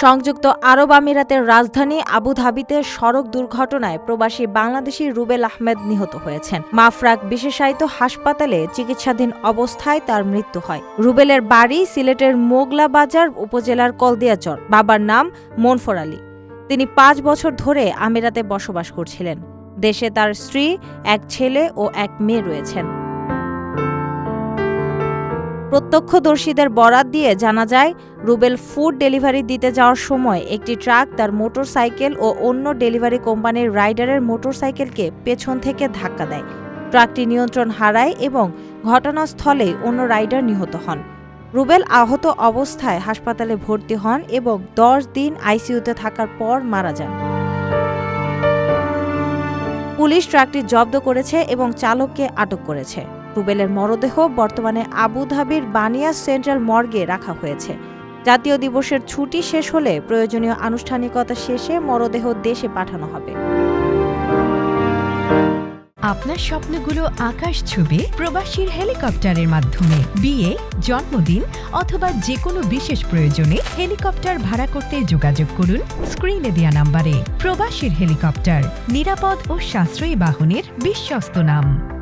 সংযুক্ত আরব আমিরাতের রাজধানী আবুধাবিতে সড়ক দুর্ঘটনায় প্রবাসী বাংলাদেশি রুবেল আহমেদ নিহত হয়েছেন। মাফরাক বিশেষায়িত হাসপাতালে চিকিৎসাধীন অবস্থায় তার মৃত্যু হয়। রুবেলের বাড়ি সিলেটের মোগলা বাজার উপজেলার কলদিয়াচর। বাবার নাম মনফর আলী। তিনি পাঁচ বছর ধরে আমিরাতে বসবাস করছিলেন। দেশে তার স্ত্রী, এক ছেলে ও এক মেয়ে রয়েছেন। প্রত্যক্ষদর্শীদের বরাত দিয়ে জানা যায়, রুবেল ফুড ডেলিভারি দিতে যাওয়ার সময় একটি ট্রাক তার মোটরসাইকেল ও অন্য ডেলিভারি কোম্পানির রাইডারের মোটরসাইকেলকে পেছন থেকে ধাক্কা দেয়। ট্রাকটি নিয়ন্ত্রণ হারায় এবং ঘটনাস্থলে অন্য রাইডার নিহত হন। রুবেল আহত অবস্থায় হাসপাতালে ভর্তি হন এবং দশ দিন আইসিইউতে থাকার পর মারা যান। পুলিশ ট্রাকটি জব্দ করেছে এবং চালককে আটক করেছে। রুবেলের মরদেহ বর্তমানে আবুধাবির বানিয়া সেন্ট্রাল মর্গে রাখা হয়েছে। জাতীয় দিবসের ছুটি শেষ হলে প্রয়োজনীয় আনুষ্ঠানিকতা শেষে মরদেহ দেশে পাঠানো হবে। আপনার স্বপ্নগুলো আকাশ ছুবে প্রবাসীর হেলিকপ্টারের মাধ্যমে। বিয়ে, জন্মদিন অথবা যে কোনো বিশেষ প্রয়োজনে হেলিকপ্টার ভাড়া করতে যোগাযোগ করুন স্ক্রিনে দেয়া নাম্বারে। প্রবাসীর হেলিকপ্টার, নিরাপদ ও সাশ্রয়ী বাহনের বিশ্বস্ত নাম।